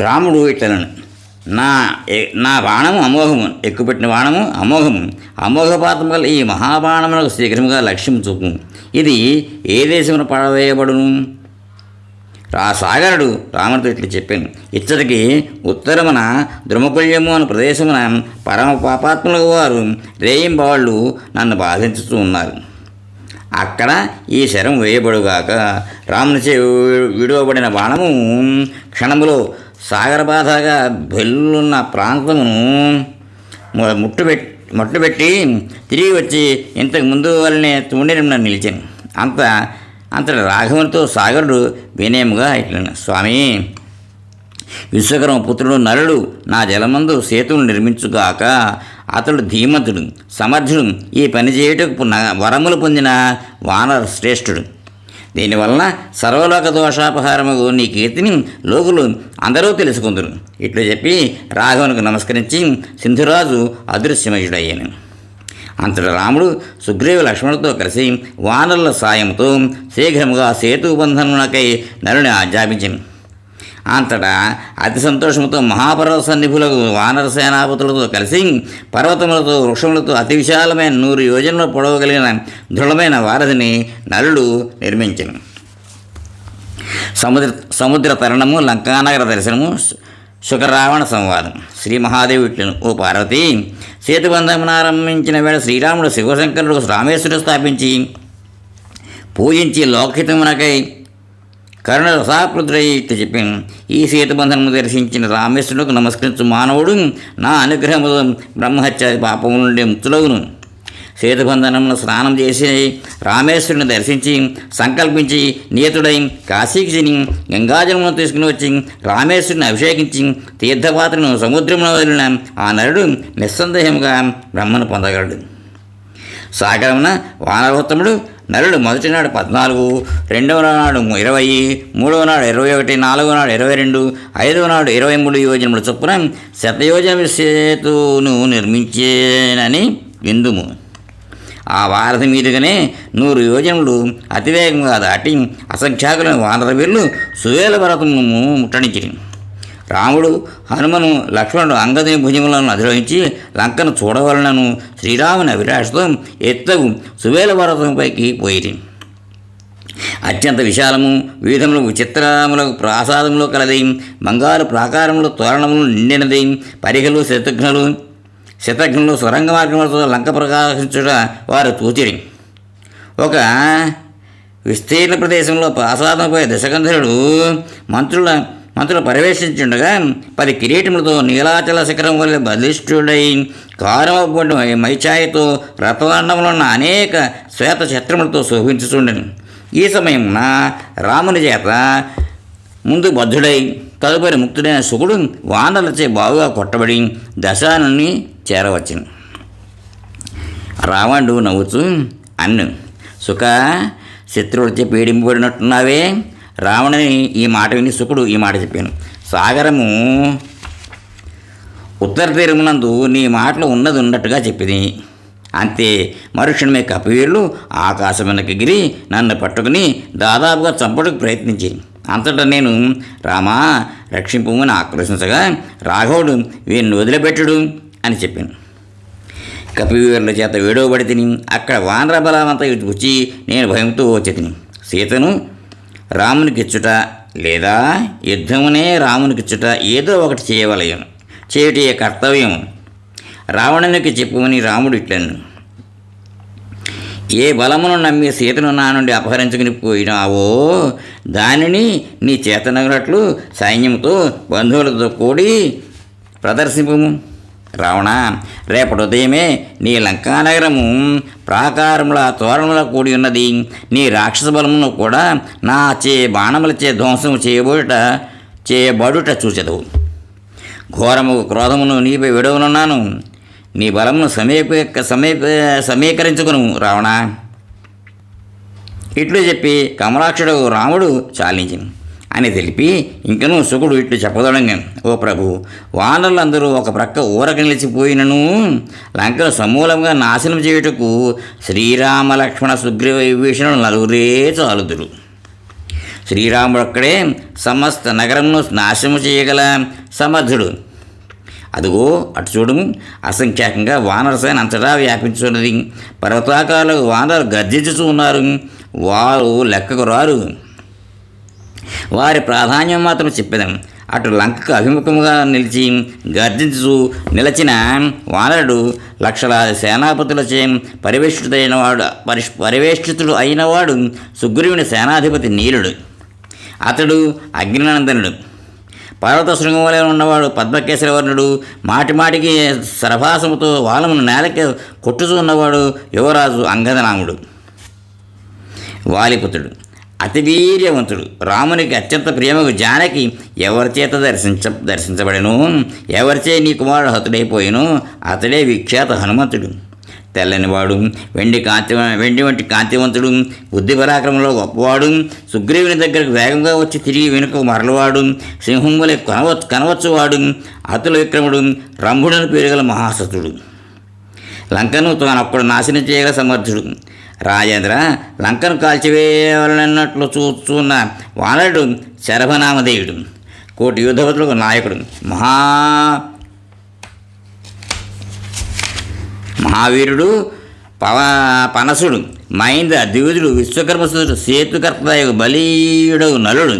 రాముడు ఇట్లను నా ఎ- నా బాణము అమోఘము ఎక్కుపెట్టిన బాణము అమోఘము. అమోఘపాతం వల్ల ఈ మహాబాణములకు శీఘ్రముగా లక్ష్యం చూపు. ఇది ఏ దేశమున పడవేయబడును? ఆ సాగరుడు రాముడితో ఇట్లు చెప్పాను. ఇచ్చటికి ఉత్తరమున ద్రుమకుల్యము అనే ప్రదేశమున పరమ పాపాత్ములకు వారు రేయింబాళ్ళు నన్ను బాధించుతూ ఉన్నారు. అక్కడ ఈ శరం వేయబడుగాక రామునిచే విడువబడిన బాణము క్షణములో సాగరబాధగా బెల్లున్న ప్రాంతమును ముట్టుబెట్టి ముట్టుబెట్టి తిరిగి వచ్చి ఇంతకు ముందు వల్లనే తుండిన నిలిచాను. అంత అంతటి రాఘవునితో సాగరుడు వినయముగా ఇట్లా స్వామి విశ్వకర్మ పుత్రుడు నరుడు నా జలమందు సేతువును నిర్మించుగాక అతడు ధీమతుడు సమర్థుడు. ఈ పని చేయటకు వరములు పొందిన వానర శ్రేష్ఠుడు దీనివలన సర్వలోక దోషాపహారము నీ కీర్తిని లోకులు అందరూ తెలుసుకుందరు. ఇట్లు చెప్పి రాఘవునికి నమస్కరించి సింధురాజు అదృశ్యమయుడయ్యాను. అంతట రాముడు సుగ్రీవ లక్ష్మణులతో కలిసి వానరుల సాయంతో శీఘ్రముగా సేతుబంధనునకై నరుని ఆజ్ఞాపించింది అంతటా అతి సంతోషంతో మహాపర్వత సన్నిధులకు వానర సేనాపతులతో కలిసి పర్వతములతో వృక్షములతో అతి విశాలమైన నూరు యోజనల పొడవు కలిగిన దృఢమైన వారధిని నలుడు నిర్మించను. సముద్ర సముద్ర తరణము లంకానగర దర్శనము శుకరావణ సంవాదం. శ్రీ మహాదేవి ఇట్లను ఓ పార్వతి సేతుబంధమును ఆరంభించిన వేళ శ్రీరాముడు శివశంకరుడు రామేశ్వరుడు స్థాపించి పూజించి లోకహితమునకై కరుణ రసాకృతుడై ఇట్టు చెప్పాను ఈ సీతబంధనము దర్శించిన రామేశ్వరుడుకు నమస్కరించు మానవుడు నా అనుగ్రహము బ్రహ్మహత్య పాపము నుండి ముక్తులవును సేతుబంధనమును స్నానం చేసి రామేశ్వరుని దర్శించి సంకల్పించి నియతుడై కాశీకి చిని గంగాజలమును తీసుకుని వచ్చి రామేశ్వరుని అభిషేకించి తీర్థపాత్రను సముద్రమును వదిలిన ఆ నరుడు నిస్సందేహముగా బ్రహ్మను పొందగలడు. సాగరమున వానరోత్తముడు నరుడు మొదటి నాడు పద్నాలుగు రెండవ నాడు ఇరవై మూడవ నాడు ఇరవై ఒకటి నాలుగవ నాడు ఇరవై రెండు ఐదవ నాడు ఇరవై మూడు యోజనముల చొప్పున శతయోజన సేతును నిర్మించేనని విందుము. ఆ వారధి మీదుగానే నూరు యోజనములు అతివేగంగా దాటి అసంఖ్యాకులైన వానర వీళ్ళు సువేల పర్వతము ముట్టడించిరి. రాముడు హనుమను లక్ష్మణుడు అంగదుని భుజములను అధిరోహించి లంకను చూడవలనను శ్రీరాముని అభిలాషతో ఎత్తగు సువేల పర్వతంపైకి పోయిరి. అత్యంత విశాలము వివిధములకు చిత్రములకు ప్రాసాదములు కలది బంగారు ప్రాకారములు తోరణములు నిండినది పరిగలు శతఘ్నులు శతఘ్నులు సొరంగ మార్గములతో లంక ప్రకాశించుట వారు తూచిరి. ఒక విస్తీర్ణ ప్రదేశంలో ప్రాసాదంపై దశకంధరుడు మంత్రుల అందులో ప్రవేశించుండగా పది కిరీటములతో నీలాచల శిఖరం వల్ల బలిష్ఠుడై కారమబ్బు మైఛాయతో రథవర్ణములున్న అనేక శ్వేత ఛత్రములతో శోభించుచుండెను. ఈ సమయమున రాముని చేత ముందు బద్ధుడై తదుపరి ముక్తుడైన శుకుడు వానలచే బావుగా కొట్టబడి దశానుని చేరవచ్చును. రావణుడు నవ్వుతూ అన్ను సుఖ శత్రువులచే పీడింపబడినట్టున్నావే రావణుని ఈ మాట విని శుకుడు ఈ మాట చెప్పాను. సాగరము ఉత్తర తీరమునందు నీ మాటలు ఉన్నది ఉన్నట్టుగా చెప్పింది. అంతే మరుక్షణమే కపివీరులు ఆకాశమునకి ఎగిరి నన్ను పట్టుకుని దాదాపుగా చంపడానికి ప్రయత్నించి. అంతటా నేను రామా రక్షింపుమని ఆక్రోశించగా రాఘవుడు వీరిని వదిలిపెట్టడు అని చెప్పాను. కపివీరుల చేత వేడవబడి తిని అక్కడ వానర బలమంతా వచ్చి నేను భయంతో వచ్చి తిని. సీతను రామునికిచ్చుట లేదా యుద్ధమునే రామునికిచ్చుట ఏదో ఒకటి చేయవలయను చేయటి కర్తవ్యం రావణునికి చెప్పుమని రాముడు ఇట్లను ఏ బలమును నమ్మి సీతను నా నుండి అపహరించుకుని పోయినావో దానిని నీ చేతనగినట్లు సైన్యంతో బంధువులతో కూడి ప్రదర్శింపము. రావణ రేపటి ఉదయమే నీ లంకానగరము ప్రాకారముల తోరణముల కూడి ఉన్నది. నీ రాక్షస బలమును కూడా నా చే బాణములచే ధ్వంసం చేయబోట చేయబడుట చూచదు ఘోరము క్రోధమును నీపై విడవనున్నాను. నీ బలమును సమీప సమీప సమీకరించుకును రావణ. ఇట్లు చెప్పి కమలాక్షుడు రాముడు చాలించింది అని తెలిపి ఇంకనూ సుకుడు ఇట్లు చెప్పదొడంగాను ఓ ప్రభు వానరులందరూ ఒక ప్రక్క ఊరక నిలిచిపోయినను. లంకను సమూలంగా నాశనం చేయుటకు శ్రీరామ లక్ష్మణ సుగ్రీవ విభీషణులు నలుగురే చాలుదురు. శ్రీరాముడు ఒక్కడే సమస్త నగరంను నాశనము చేయగల సమర్థుడు. అదిగో అటు చూడు అసంఖ్యాకంగా వానర సేన అంతటా వ్యాపించున్నది పర్వతాకాలకు వానరు గర్జించుతూ ఉన్నారు. వారు లెక్కకు రారు. వారి ప్రాధాన్యం మాత్రం చెప్పేదాం. అటు లంకకు అభిముఖముగా నిలిచి గర్జించు నిలచిన వానరుడు లక్షలాది సేనాపతులచే పరివేష్టితుడైన వాడు పరిష్ పరివేష్టితుడు అయినవాడు సుగ్రీవుని సేనాధిపతి నీలుడు. అతడు అగ్నినందనుడు. పర్వత శృంగంలో ఉన్నవాడు పద్మకేశ్వరవర్ణుడు మాటిమాటికి సరభాసముతో వాలమును నేలకి కొట్టుతూ ఉన్నవాడు యువరాజు అంగదనాముడు. వాలిపుతుడు అతివీర్యవంతుడు. రామునికి అత్యంత ప్రేమకు జానకి ఎవరి చేత దర్శించ దర్శించబడను? ఎవరిచే నీ కుమారుడు హతుడైపోయినో? అతడే విఖ్యాత హనుమంతుడు. తెల్లనివాడు వెండి కాంతి వెండి వంటి కాంతివంతుడు బుద్ధి పరాక్రమంలో గొప్పవాడు సుగ్రీవుని దగ్గరకు వేగంగా వచ్చి తిరిగి వెనుక మరలవాడు సింహం కనవ కనవచ్చువాడు అతుల విక్రముడు రంభుడని పేరుగల మహాసతుడు లంకను తానొక్కడు నాశనం చేయగల సమర్థుడు. రాజేంద్ర లంకను కాల్చివేయాలన్నట్లు చూస్తున్న వానరుడు శరభనామదేయుడు కోటి యుద్ధవతులకు నాయకుడు మహా మహావీరుడు పవ పనసుడు మహేంద్ర ద్విధుడు విశ్వకర్మసుడు సేతుకర్తయు బలీయుడు నలుడు.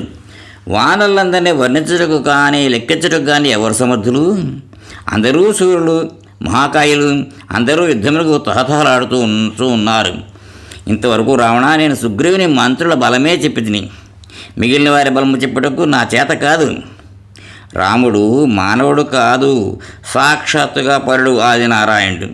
వానలందరినీ వర్ణించుటకు కానీ లెక్కించుటకు కానీ ఎవరు సమర్థులు? అందరూ సూర్యులు మహాకాయులు అందరూ యుద్ధములకు తహతహలాడుతూ ఉంటూ ఉన్నారు. ఇంతవరకు రావణ నేను సుగ్రీవుని మంత్రుల బలమే చెప్పి తిని మిగిలిన వారి బలము చెప్పుటకు నా చేత కాదు. రాముడు మానవుడు కాదు సాక్షాత్తుగా పరుడు ఆది నారాయణుడు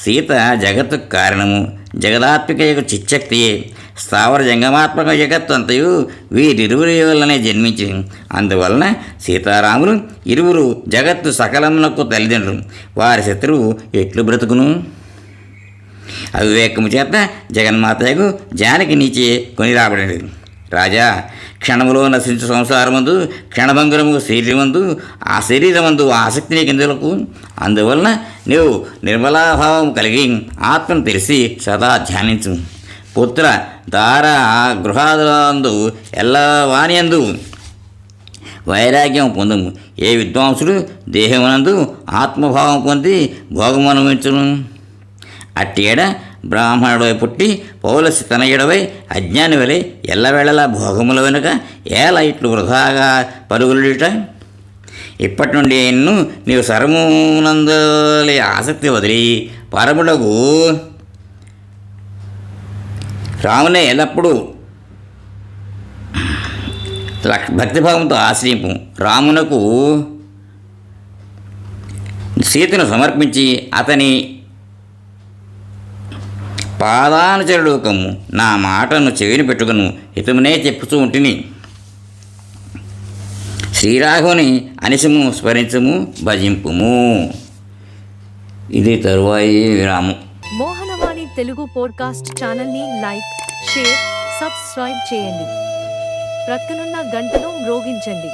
సీత జగత్తుకు కారణము జగదాత్మిక యొక్క చిచ్చక్తియే. స్థావర జంగమాత్మక జగత్తు అంతయు వీరిరువురి వల్లనే జన్మించింది అందువలన సీతారాములు ఇరువురు జగత్తు సకలమునకు తల్లిదండ్రులు. వారి శత్రువు ఎట్లు బ్రతుకును? అవివేకము చేత జగన్మాతకు జానకి నీచే కొని రాబడి రాజా క్షణములో నశించు సంసారమందు క్షణభంగురము శరీరమందు ఆ శరీరమందు ఆసక్తి నీకెందులకు అందువలన నీవు నిర్మలాభావం కలిగి ఆత్మను తెలిసి సదా ధ్యానించు. పుత్ర దార గృహాదులందు ఎల్ల వాణియందు వైరాగ్యం పొందుము. ఏ విద్వాంసుడు దేహమునందు ఆత్మభావం పొంది భోగమనుమించును అట్టేడ బ్రాహ్మణుడై పుట్టి పౌలసి తనయుడవై అజ్ఞాని వలె ఎల్లవేళలా భోగముల వెనుక ఏల ఇట్లు వృధాగా పరుగులుట. ఇప్పటి నుండి నిన్ను నీవు సర్వమునందలే ఆసక్తి వదిలి పరముడకు రామునే ఎల్లప్పుడూ భక్తిభావంతో ఆశ్రయింపు. రామునకు సీతను సమర్పించి అతని పాదానుచరులోకము నా మాటను చెవిని పెట్టుకును. హితమునే చెప్పుతూ ఉంటిని. శ్రీరాఘుని అనిశము స్మరించము భజింపుము. ఇది తరువాయి విరాము. మోహనవాణి తెలుగు పోడ్కాస్ట్ ఛానల్ని లైక్ షేర్ సబ్స్క్రైబ్ చేయండి. ప్రక్కనున్న గంటను మ్రోగించండి.